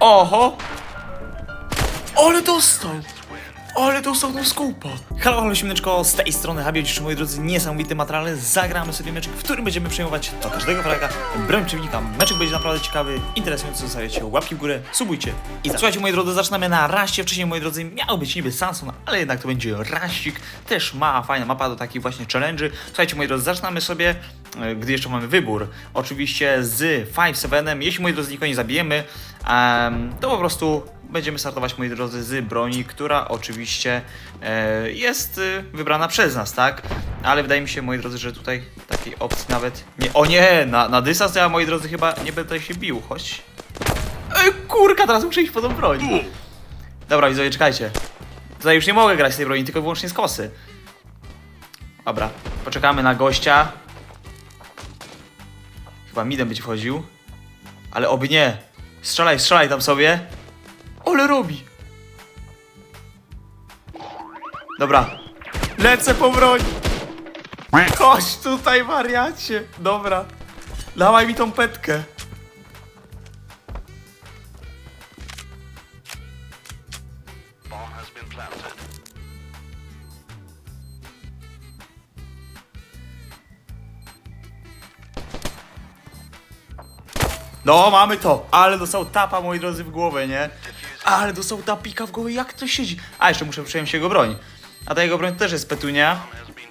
Oho! Ale dostał! Ale dostał tą skupa! Halo, halo, siemneczko, z tej strony Habio, dziś moi drodzy, niesamowity materiał, zagramy sobie meczek, w którym będziemy przejmować do każdego fraga broń przeciwnika. Meczek będzie naprawdę ciekawy, interesujący, zostawiacie łapki w górę, subujcie i za- Słuchajcie, moi drodzy, zaczynamy na raście, wcześniej, moi drodzy, miał być niby Samson, ale jednak to będzie raścik, też ma fajna mapa do takich właśnie challenge'y. Słuchajcie, moi drodzy, zaczynamy sobie, gdy jeszcze mamy wybór, oczywiście z 5-7, jeśli, moi drodzy, nikogo nie zabijemy, em, to po prostu będziemy startować, moi drodzy, z broni, która oczywiście e, jest e, wybrana przez nas, tak? Ale wydaje mi się, moi drodzy, że tutaj takiej opcji nawet nie... O nie! Na, na dystans ja, moi drodzy, chyba nie będę się bił, choć... Kurka, teraz muszę iść po tą broń. Dobra, widzowie, czekajcie. Tutaj już nie mogę grać z tej broni, tylko wyłącznie z kosy. Dobra, poczekamy na gościa. Chyba midem będzie wchodził. Ale oby nie. Strzelaj, strzelaj tam sobie. Ole robi. Dobra. Lecę po broń. Chodź tutaj, wariacie. Dobra. Dawaj mi tą petkę. No, mamy to. Ale dostał tapa, moi drodzy, w głowę, nie? Ale dostał tapika w głowę, jak to siedzi? A, jeszcze muszę przejąć jego broń. A ta jego broń też jest Petunia.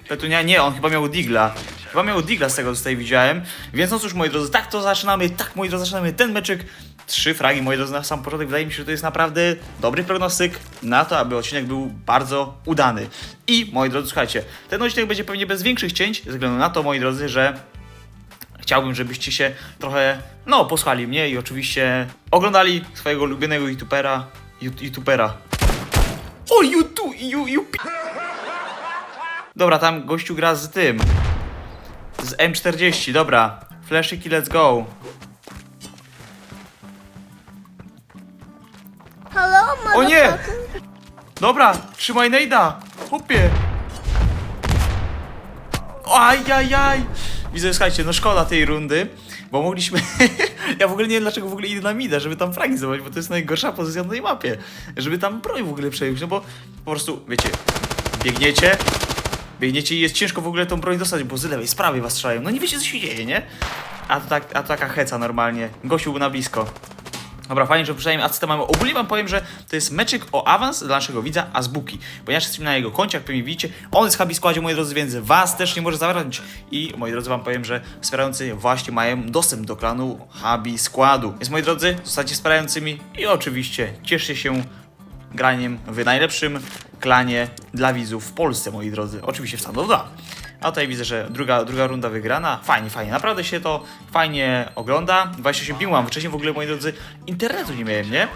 Petunia, nie, on chyba miał Digla. Chyba miał Digla z tego, co tutaj widziałem. Więc no cóż, moi drodzy, tak to zaczynamy, tak, moi drodzy, zaczynamy ten meczek. Trzy fragi, moi drodzy, na sam początek. Wydaje mi się, że to jest naprawdę dobry prognostyk na to, aby odcinek był bardzo udany. I, moi drodzy, słuchajcie, ten odcinek będzie pewnie bez większych cięć, ze względu na to, moi drodzy, że chciałbym, żebyście się trochę, no, posłuchali mnie i oczywiście oglądali swojego ulubionego youtubera, youtubera. O, YouTube, you, you, Dobra, tam gościu gra z tym. Z M40, dobra. Flashyki, let's go. Hello, O nie! Dobra, trzymaj Nejda! Chłopie! Ajajaj! Widzę, słuchajcie, no szkoda tej rundy, bo mogliśmy... ja w ogóle nie wiem, dlaczego w ogóle idę na mida, żeby tam fragi zdobyć, bo to jest najgorsza pozycja na tej mapie. Żeby tam broń w ogóle przejąć, no bo po prostu, wiecie, biegniecie, biegniecie i jest ciężko w ogóle tą broń dostać, bo z lewej, z prawej was strzelają. No nie wiecie, co się dzieje, nie? A to, tak, a to taka heca normalnie. Był na blisko. Dobra, fajnie, że przynajmniej asystę mamy. Ogólnie wam powiem, że to jest meczyk o awans dla naszego widza Azbuki. Ponieważ jesteśmy na jego koncie, jak pewnie widzicie, on jest w Habi składzie, moi drodzy, więc was też nie może zabrać. I moi drodzy, wam powiem, że wspierający właśnie mają dostęp do klanu Habi składu. Więc moi drodzy, zostańcie wspierającymi i oczywiście cieszcie się graniem w najlepszym klanie dla widzów w Polsce, moi drodzy. Oczywiście w Standard 2. A tutaj widzę, że druga, druga runda wygrana. Fajnie, fajnie. Naprawdę się to fajnie ogląda. 28 ping mam. Wcześniej w ogóle, moi drodzy, internetu nie miałem, nie?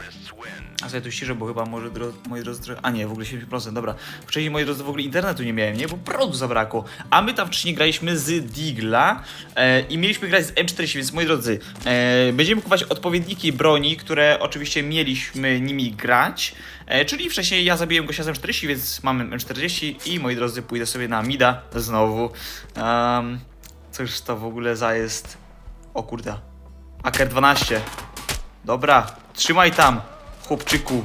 A sobie tu ściszę, bo chyba może, dro, moi drodzy, a nie, w ogóle 70%, dobra. Wcześniej, moi drodzy, w ogóle internetu nie miałem, nie? Bo prądu zabrakło. A my tam wcześniej graliśmy z Digla e, i mieliśmy grać z M40, więc moi drodzy, e, będziemy kupować odpowiedniki broni, które oczywiście mieliśmy nimi grać. E, czyli wcześniej ja zabiłem gościa z M40, więc mamy M40 i moi drodzy, pójdę sobie na Mida znowu. Um, cóż to w ogóle za jest... O kurde. Aker 12. Dobra, trzymaj tam, chłopczyku.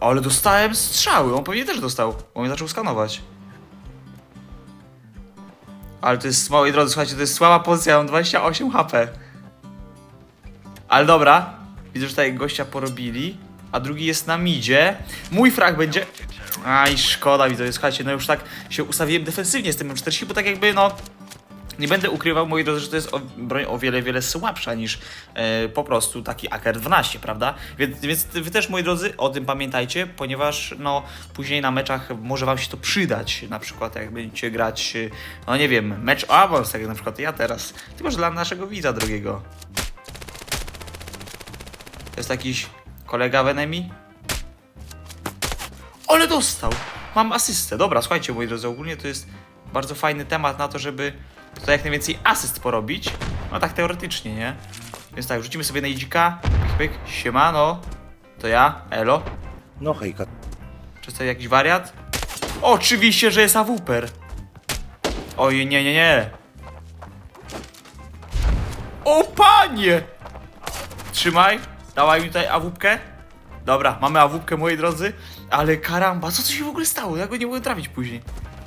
Ale dostałem strzały, on pewnie też dostał, bo mnie zaczął skanować. Ale to jest, moi drodzy, słuchajcie, to jest słaba pozycja, mam 28 HP. Ale dobra, widzę, że tutaj gościa porobili, a drugi jest na midzie. Mój frag będzie... Aj, szkoda, widzę, słuchajcie, no już tak się ustawiłem defensywnie z tym M40, bo tak jakby, no... Nie będę ukrywał, moi drodzy, że to jest o, broń o wiele, wiele słabsza niż e, po prostu taki AKR-12, prawda? Więc, więc wy też, moi drodzy, o tym pamiętajcie, ponieważ no później na meczach może wam się to przydać, na przykład jak będziecie grać, e, no nie wiem, mecz o awans, tak jak na przykład ja teraz, tylko że dla naszego widza drugiego. To jest jakiś kolega w enemy? Ale dostał! Mam asystę. Dobra, słuchajcie, moi drodzy, ogólnie to jest bardzo fajny temat na to, żeby tutaj jak najwięcej asyst porobić. No tak teoretycznie, nie? Więc tak, rzucimy sobie na idzika. Pyk, pyk. Siemano. To ja, elo. No hejka. Czy to jakiś wariat? Oczywiście, że jest AWPer. Oj, nie, nie, nie. O panie! Trzymaj, dawaj mi tutaj awupkę. Dobra, mamy awupkę, moi drodzy. Ale karamba, co tu się w ogóle stało? Ja go nie mogłem trafić później.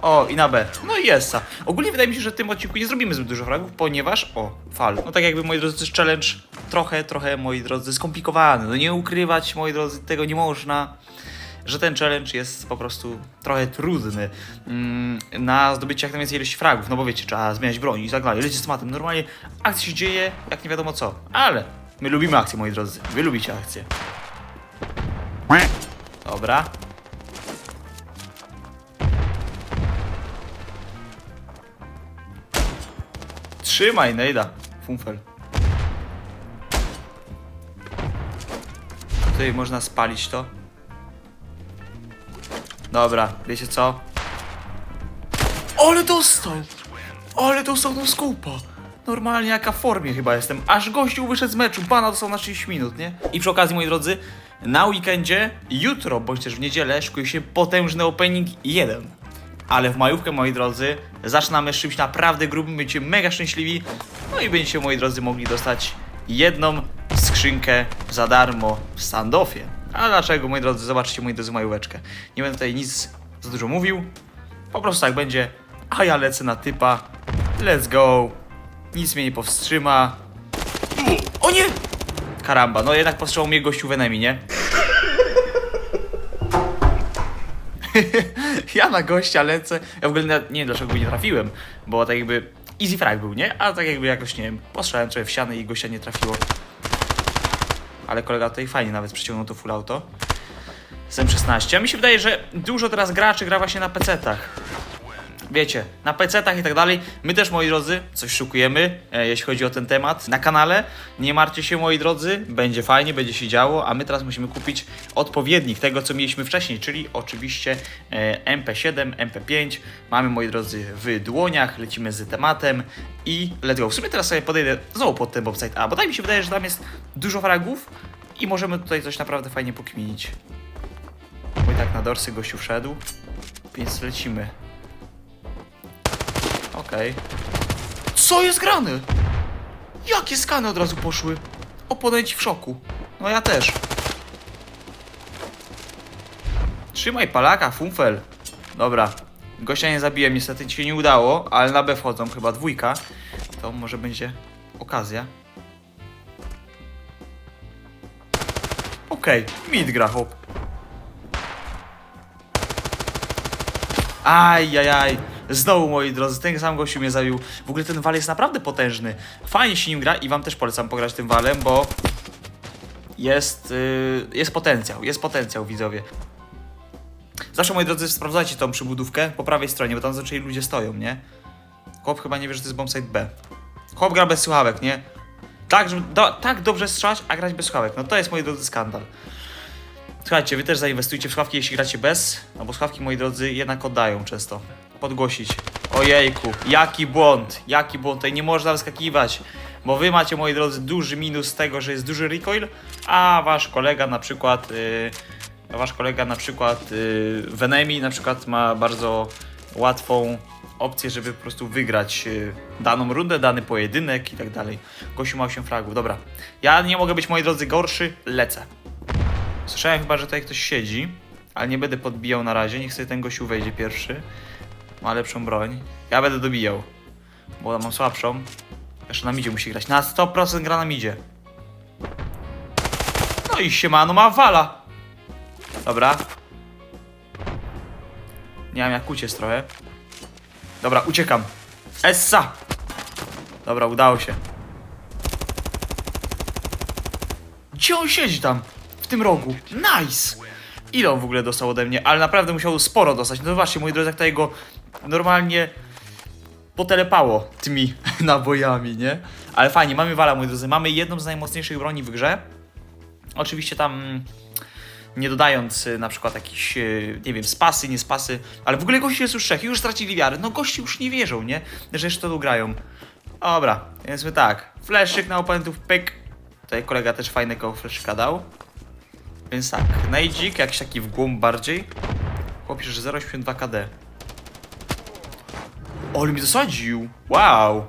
O, i na B. No i jest. Ogólnie wydaje mi się, że w tym odcinku nie zrobimy zbyt dużo fragów, ponieważ... O, fal. No tak jakby, moi drodzy, to jest challenge trochę, trochę, moi drodzy, skomplikowany. No nie ukrywać, moi drodzy, tego nie można że ten challenge jest po prostu trochę trudny mm, na zdobycie jak najwięcej ilości fragów, no bo wiecie, trzeba zmieniać broń i tak dalej, lecieć z tematem. Normalnie akcja się dzieje jak nie wiadomo co, ale my lubimy akcje, moi drodzy. Wy lubicie akcje. Dobra. Trzymaj, Nejda. Funfel. Tutaj można spalić to. Dobra, wiecie co? Ale dostał! Ale dostał no skupa! Normalnie jaka w formie chyba jestem. Aż gościu wyszedł z meczu, pana dostał na 30 minut, nie? I przy okazji, moi drodzy, na weekendzie, jutro, bądź też w niedzielę, szykuje się potężny opening 1. Ale w majówkę, moi drodzy, zaczynamy z czymś naprawdę grubym, będziecie mega szczęśliwi. No i będziecie, moi drodzy, mogli dostać jedną skrzynkę za darmo w standoffie. A dlaczego, moi drodzy, zobaczcie, moi drodzy, majóweczkę. Nie będę tutaj nic za dużo mówił. Po prostu tak będzie, a ja lecę na typa. Let's go. Nic mnie nie powstrzyma. O nie! Karamba, no jednak powstrzymał mnie gościu w enemy, nie? ja na gościa lecę. Ja w ogóle nie wiem dlaczego go nie trafiłem, bo tak jakby easy frag był, nie? A tak jakby jakoś, nie wiem, postrzelałem trochę w ścianę i gościa nie trafiło. Ale kolega tutaj fajnie nawet przyciągnął to full auto. Z M16. A mi się wydaje, że dużo teraz graczy gra właśnie na PC-tach. Wiecie, na PC-tach i tak dalej. My też, moi drodzy, coś szukujemy, e, jeśli chodzi o ten temat na kanale. Nie martwcie się, moi drodzy, będzie fajnie, będzie się działo, a my teraz musimy kupić odpowiednik tego, co mieliśmy wcześniej, czyli oczywiście e, MP7, MP5. Mamy, moi drodzy, w dłoniach, lecimy z tematem i let's go. W sumie teraz sobie podejdę znowu pod ten bombsite A, bo tak mi się wydaje, że tam jest dużo fragów i możemy tutaj coś naprawdę fajnie pokminić. Bo i tak na dorsy gościu wszedł, więc lecimy. Okej. Co jest grane? Jakie skany od razu poszły? Oponenci w szoku. No ja też. Trzymaj palaka, funfel. Dobra. Gościa nie zabiłem, niestety ci się nie udało, ale na B wchodzą chyba dwójka. To może będzie okazja. Okej, mid gra hop. Ajajaj. Znowu, moi drodzy, ten sam gościu mnie zabił. W ogóle ten wal jest naprawdę potężny. Fajnie się nim gra i wam też polecam pograć tym walem, bo jest, yy, jest potencjał, jest potencjał, widzowie. Zawsze, moi drodzy, sprawdzajcie tą przybudówkę po prawej stronie, bo tam zaczęli ludzie stoją, nie? Chłop chyba nie wie, że to jest bombsite B. Chłop gra bez słuchawek, nie? Tak, żeby, do, tak dobrze strzelać, a grać bez słuchawek. No to jest, moi drodzy, skandal. Słuchajcie, wy też zainwestujcie w słuchawki, jeśli gracie bez, no bo słuchawki, moi drodzy, jednak oddają często. Podgłosić. Ojejku, jaki błąd, jaki błąd, tutaj nie można wyskakiwać, bo wy macie, moi drodzy, duży minus tego, że jest duży recoil, a wasz kolega na przykład, yy, wasz kolega na przykład yy, w enemy na przykład ma bardzo łatwą opcję, żeby po prostu wygrać yy, daną rundę, dany pojedynek i tak dalej. Gościu ma 8 fragów, dobra. Ja nie mogę być, moi drodzy, gorszy, lecę. Słyszałem chyba, że tutaj ktoś siedzi, ale nie będę podbijał na razie. Niech sobie ten gościu wejdzie pierwszy. Ma lepszą broń. Ja będę dobijał, bo mam słabszą. Jeszcze na midzie musi grać. Na 100% gra na midzie. No i siemano, ma wala. Dobra. Nie wiem jak uciec trochę. Dobra, uciekam. Essa! Dobra, udało się. Gdzie on siedzi tam? W tym rogu. Nice! Ile on w ogóle dostał ode mnie? Ale naprawdę musiał sporo dostać. No zobaczcie, moi drodzy, jak to jego normalnie potelepało tymi nabojami, nie? Ale fajnie, mamy wala, moi drodzy. Mamy jedną z najmocniejszych broni w grze. Oczywiście tam mm, nie dodając y, na przykład jakichś, y, nie wiem, spasy, nie spasy, ale w ogóle gości jest już trzech i już stracili wiarę. No gości już nie wierzą, nie? Że jeszcze to grają. Dobra, więc my tak. Fleszyk na oponentów, pyk. Tutaj kolega też fajnego fleszyka dał. Więc tak, najdzik, jakiś taki w głąb bardziej. Chłopisz, że 0,82 KD. O, ale mi zasadził. Wow.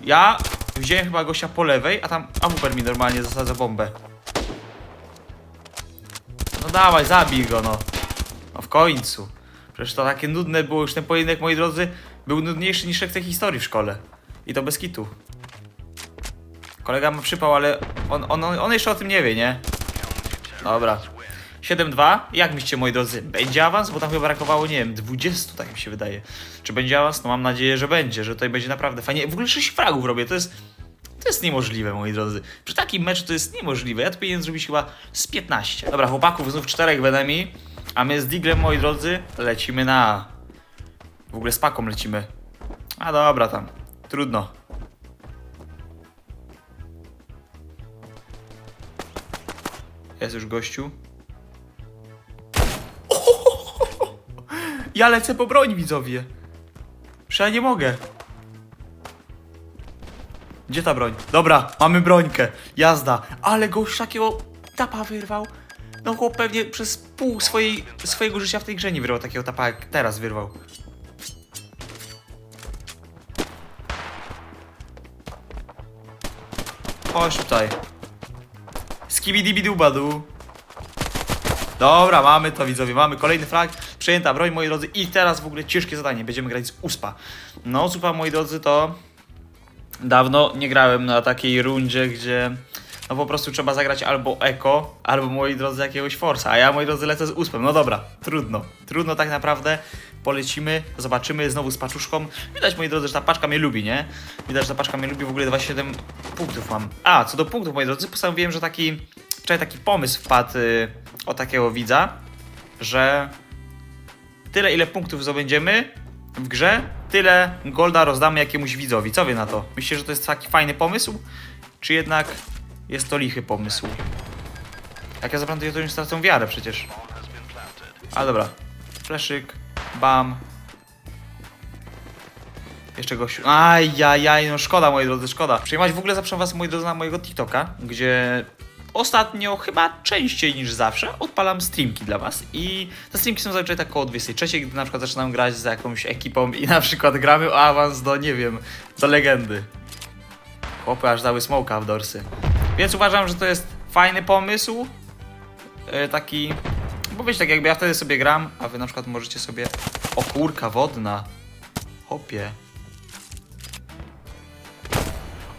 Ja Widziałem chyba gościa po lewej, a tam Amuper mi normalnie zasadza bombę. No dawaj, zabij go, no. No w końcu. Przecież to takie nudne było już ten pojedynek, moi drodzy, był nudniejszy niż w tej historii w szkole. I to bez kitu. Kolega ma przypał, ale on, on, on jeszcze o tym nie wie, nie? Dobra. 7-2. Jak myślicie, moi drodzy, będzie awans? Bo tam chyba brakowało, nie wiem, 20, tak mi się wydaje. Czy będzie awans? No mam nadzieję, że będzie, że tutaj będzie naprawdę fajnie. W ogóle 6 fragów robię, to jest... To jest niemożliwe, moi drodzy. Przy takim meczu to jest niemożliwe. Ja to powinienem zrobić chyba z 15. Dobra, chłopaków, znów czterech w a my z Diglem, moi drodzy, lecimy na... W ogóle z paką lecimy. A dobra, tam. Trudno. Jest już gościu. Ja lecę po broń, widzowie. Przecież ja nie mogę. Gdzie ta broń? Dobra, mamy brońkę. Jazda. Ale gość takiego tapa wyrwał. No chłop pewnie przez pół swojej, swojego życia w tej grze nie wyrwał takiego tapa, jak teraz wyrwał. Chodź tutaj. Skibidibidubadu. Dobra, mamy to widzowie, mamy kolejny frag, przejęta broń moi drodzy i teraz w ogóle ciężkie zadanie, będziemy grać z USPA. No USPA moi drodzy to dawno nie grałem na takiej rundzie, gdzie no po prostu trzeba zagrać albo Eko, albo moi drodzy jakiegoś Forsa, a ja moi drodzy lecę z USPem. No dobra, trudno, trudno tak naprawdę, polecimy, zobaczymy znowu z paczuszką. Widać moi drodzy, że ta paczka mnie lubi, nie? Widać, że ta paczka mnie lubi, w ogóle 27 punktów mam. A, co do punktów moi drodzy, postanowiłem, że taki, wczoraj taki pomysł wpadł y, o takiego widza, że tyle ile punktów zdobędziemy w grze, tyle golda rozdamy jakiemuś widzowi. Co wy na to? Myślicie, że to jest taki fajny pomysł? Czy jednak jest to lichy pomysł? Jak ja zaplantuję, to już stracą wiarę przecież. A dobra. Fleszyk, bam. Jeszcze gościu. Ajajaj, no szkoda moi drodzy, szkoda. Przyjmować w ogóle zapraszam was moi drodzy na mojego TikToka, gdzie ostatnio chyba częściej niż zawsze odpalam streamki dla was i te streamki są zazwyczaj tak około 23, gdy na przykład zaczynam grać z jakąś ekipą i na przykład gramy o awans do, nie wiem, do legendy. Chłopy aż dały smoka w dorsy. Więc uważam, że to jest fajny pomysł, e, taki. Bo wiecie, tak jakby ja wtedy sobie gram, a wy na przykład możecie sobie. O kurka wodna. Hopie.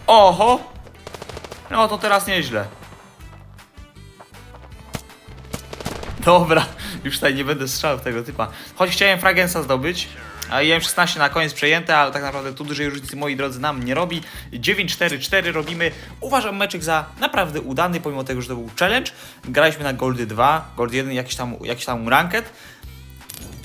Oho! No to teraz nieźle. Dobra, już tutaj nie będę strzelał tego typa. Choć chciałem Fragensa zdobyć, a ja 16 na koniec przejęte, ale tak naprawdę tu dużej różnicy, moi drodzy, nam nie robi. 9-4-4 robimy. Uważam meczek za naprawdę udany, pomimo tego, że to był challenge. Graliśmy na Goldy 2, Gold 1, jakiś tam, jakiś tam ranket.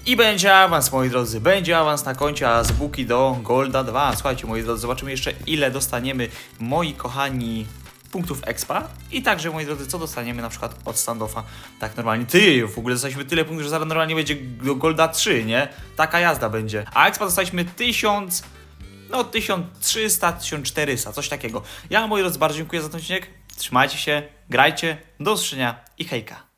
I będzie awans, moi drodzy. Będzie awans na koncie Azbuki do Golda 2. Słuchajcie, moi drodzy, zobaczymy jeszcze, ile dostaniemy, moi kochani, punktów expa. I także, moi drodzy, co dostaniemy na przykład od standoffa. Tak normalnie. Ty, w ogóle dostaliśmy tyle punktów, że zaraz normalnie będzie do Golda 3, nie? Taka jazda będzie. A expa dostaliśmy 1000... No, 1300, 1400, coś takiego. Ja, moi drodzy, bardzo dziękuję za ten odcinek. Trzymajcie się, grajcie, do usłyszenia i hejka.